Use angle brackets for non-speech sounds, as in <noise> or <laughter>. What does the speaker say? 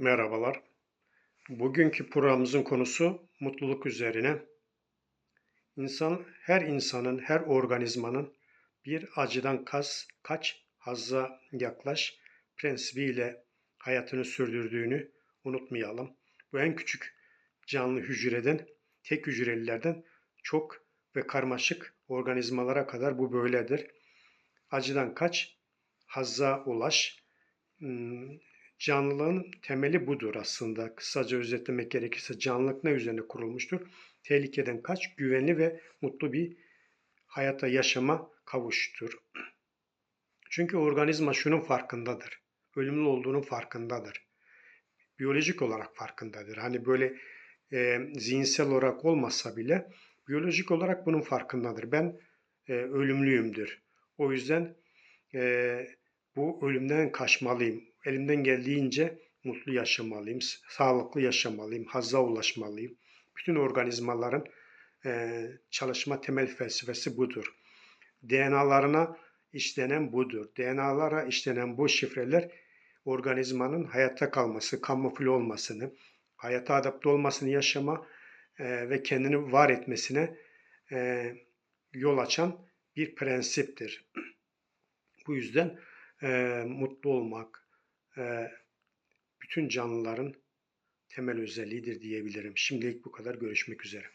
Merhabalar. Bugünkü programımızın konusu mutluluk üzerine. İnsan, her insanın, her organizmanın bir acıdan kas, kaç, hazza yaklaş prensibiyle hayatını sürdürdüğünü unutmayalım. Bu en küçük canlı hücreden, tek hücrelilerden çok ve karmaşık organizmalara kadar bu böyledir. Acıdan kaç, hazza ulaş. Canlılığın temeli budur aslında. Kısaca özetlemek gerekirse canlılık ne üzerine kurulmuştur? Tehlikeden kaç, güvenli ve mutlu bir hayata yaşama kavuştur. <clears throat> Çünkü organizma şunun farkındadır. Ölümlü olduğunun farkındadır. Biyolojik olarak farkındadır. Hani böyle e, zihinsel olarak olmasa bile biyolojik olarak bunun farkındadır. Ben e, ölümlüyümdür. O yüzden e, bu ölümden kaçmalıyım. Elimden geldiğince mutlu yaşamalıyım, sağlıklı yaşamalıyım, hazza ulaşmalıyım. Bütün organizmaların e, çalışma temel felsefesi budur. DNA'larına işlenen budur. DNA'lara işlenen bu şifreler organizmanın hayatta kalması, kamufle olmasını, hayata adapte olmasını yaşama e, ve kendini var etmesine e, yol açan bir prensiptir. Bu yüzden e, mutlu olmak e, bütün canlıların temel özelliğidir diyebilirim. Şimdilik bu kadar. Görüşmek üzere.